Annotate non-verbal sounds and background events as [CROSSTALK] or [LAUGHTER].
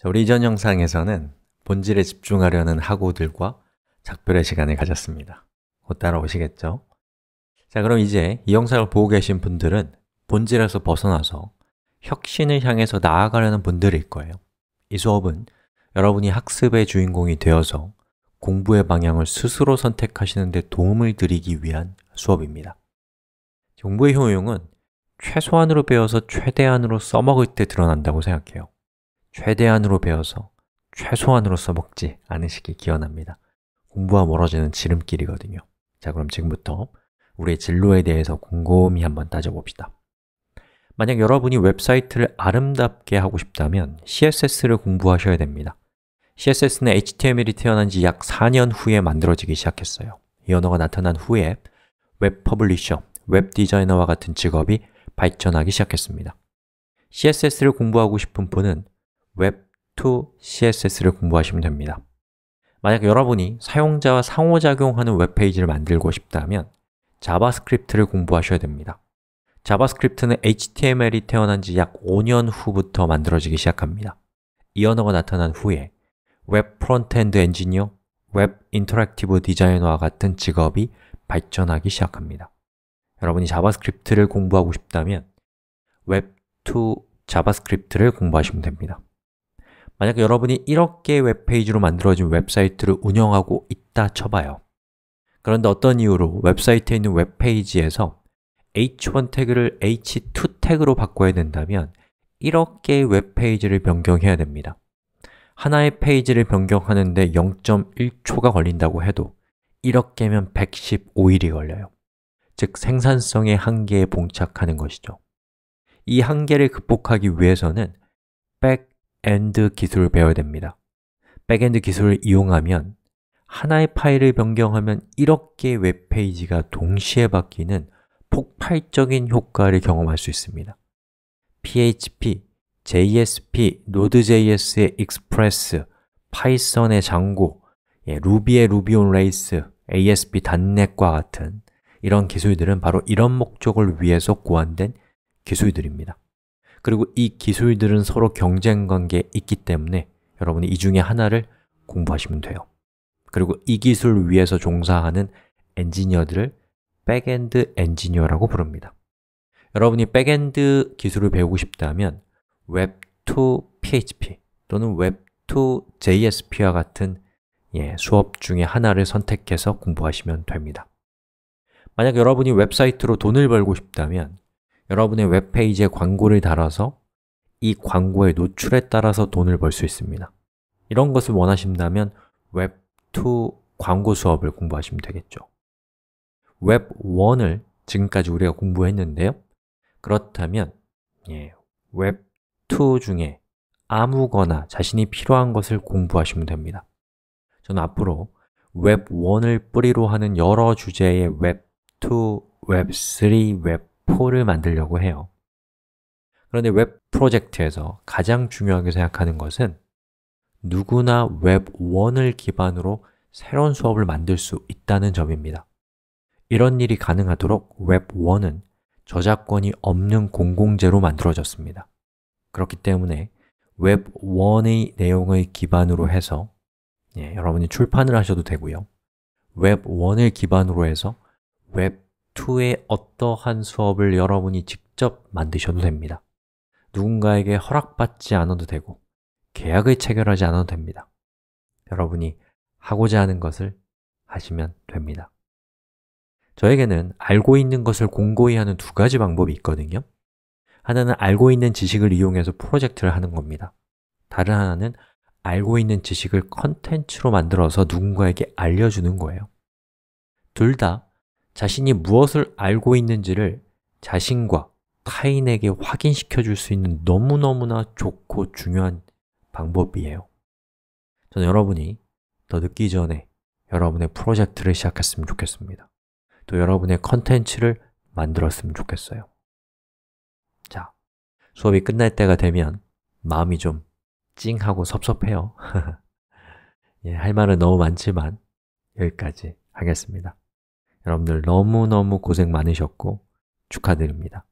자, 우리 이전 영상에서는 본질에 집중하려는 학우들과 작별의 시간을 가졌습니다. 곧 따라오시겠죠? 자, 그럼 이제 이 영상을 보고 계신 분들은 본질에서 벗어나서 혁신을 향해서 나아가려는 분들일 거예요. 이 수업은 여러분이 학습의 주인공이 되어서 공부의 방향을 스스로 선택하시는 데 도움을 드리기 위한 수업입니다. 공부의 효용은 최소한으로 배워서 최대한으로 써먹을 때 드러난다고 생각해요 최대한으로 배워서 최소한으로 써먹지 않으시길 기원합니다. 공부와 멀어지는 지름길이거든요. 자, 그럼 지금부터 우리의 진로에 대해서 곰곰이 한번 따져봅시다. 만약 여러분이 웹사이트를 아름답게 하고 싶다면 CSS를 공부하셔야 됩니다. CSS는 HTML이 태어난 지 약 4년 후에 만들어지기 시작했어요. 이 언어가 나타난 후에 웹 퍼블리셔, 웹 디자이너와 같은 직업이 발전하기 시작했습니다. CSS를 공부하고 싶은 분은 웹2 CSS를 공부하시면 됩니다. 만약 여러분이 사용자와 상호작용하는 웹페이지를 만들고 싶다면 자바스크립트를 공부하셔야 됩니다. 자바스크립트는 HTML이 태어난 지 약 5년 후부터 만들어지기 시작합니다. 이 언어가 나타난 후에 웹 프론트엔드 엔지니어, 웹 인터랙티브 디자이너와 같은 직업이 발전하기 시작합니다. 여러분이 자바스크립트를 공부하고 싶다면 웹2 자바스크립트를 공부하시면 됩니다 만약 여러분이 이렇게 웹페이지로 만들어진 웹사이트를 운영하고 있다 쳐봐요. 그런데 어떤 이유로 웹사이트에 있는 웹페이지에서 h1 태그를 h2 태그로 바꿔야 된다면 이렇게 웹페이지를 변경해야 됩니다. 하나의 페이지를 변경하는데 0.1초가 걸린다고 해도 이렇게면 115일이 걸려요. 즉 생산성의 한계에 봉착하는 것이죠. 이 한계를 극복하기 위해서는 백 엔드 기술을 배워야 됩니다. 백엔드 기술을 이용하면 하나의 파일을 변경하면 이렇게 웹페이지가 동시에 바뀌는 폭발적인 효과를 경험할 수 있습니다. PHP, JSP, Node.js의 Express, 파이썬의 장고, 예, 루비의 루비 온 레이스, ASP 단넷과 같은 이런 기술들은 바로 이런 목적을 위해서 고안된 기술들입니다 그리고 이 기술들은 서로 경쟁 관계에 있기 때문에 여러분이 이 중에 하나를 공부하시면 돼요. 그리고 이 기술을 위해서 종사하는 엔지니어들을 백엔드 엔지니어라고 부릅니다. 여러분이 백엔드 기술을 배우고 싶다면 웹2 PHP 또는 웹2 JSP와 같은 예, 수업 중에 하나를 선택해서 공부하시면 됩니다. 만약 여러분이 웹사이트로 돈을 벌고 싶다면 여러분의 웹페이지에 광고를 달아서 이 광고의 노출에 따라서 돈을 벌 수 있습니다. 이런 것을 원하신다면 웹2 광고 수업을 공부하시면 되겠죠. 웹1을 지금까지 우리가 공부했는데요. 그렇다면 예, 웹2 중에 아무거나 자신이 필요한 것을 공부하시면 됩니다. 저는 앞으로 웹1을 뿌리로 하는 여러 주제의 웹2, 웹3, 웹4를 만들려고 해요. 그런데 웹 프로젝트에서 가장 중요하게 생각하는 것은 누구나 웹1을 기반으로 새로운 수업을 만들 수 있다는 점입니다. 이런 일이 가능하도록 웹1은 저작권이 없는 공공재로 만들어졌습니다. 그렇기 때문에 웹1의 내용을 기반으로 해서 예, 여러분이 출판을 하셔도 되고요. 웹1을 기반으로 해서 웹 2의 어떠한 수업을 여러분이 직접 만드셔도 됩니다. 누군가에게 허락받지 않아도 되고 계약을 체결하지 않아도 됩니다. 여러분이 하고자 하는 것을 하시면 됩니다. 저에게는 알고 있는 것을 공고히 하는 두 가지 방법이 있거든요. 하나는 알고 있는 지식을 이용해서 프로젝트를 하는 겁니다. 다른 하나는 알고 있는 지식을 컨텐츠로 만들어서 누군가에게 알려주는 거예요. 둘 다 자신이 무엇을 알고 있는지를 자신과 타인에게 확인시켜 줄 수 있는 너무너무나 좋고 중요한 방법이에요. 저는 여러분이 더 늦기 전에 여러분의 프로젝트를 시작했으면 좋겠습니다. 또 여러분의 컨텐츠를 만들었으면 좋겠어요. 자, 수업이 끝날 때가 되면 마음이 좀 찡하고 섭섭해요. [LAUGHS] 예, 할 말은 너무 많지만 여기까지 하겠습니다 여러분들 너무너무 고생 많으셨고 축하드립니다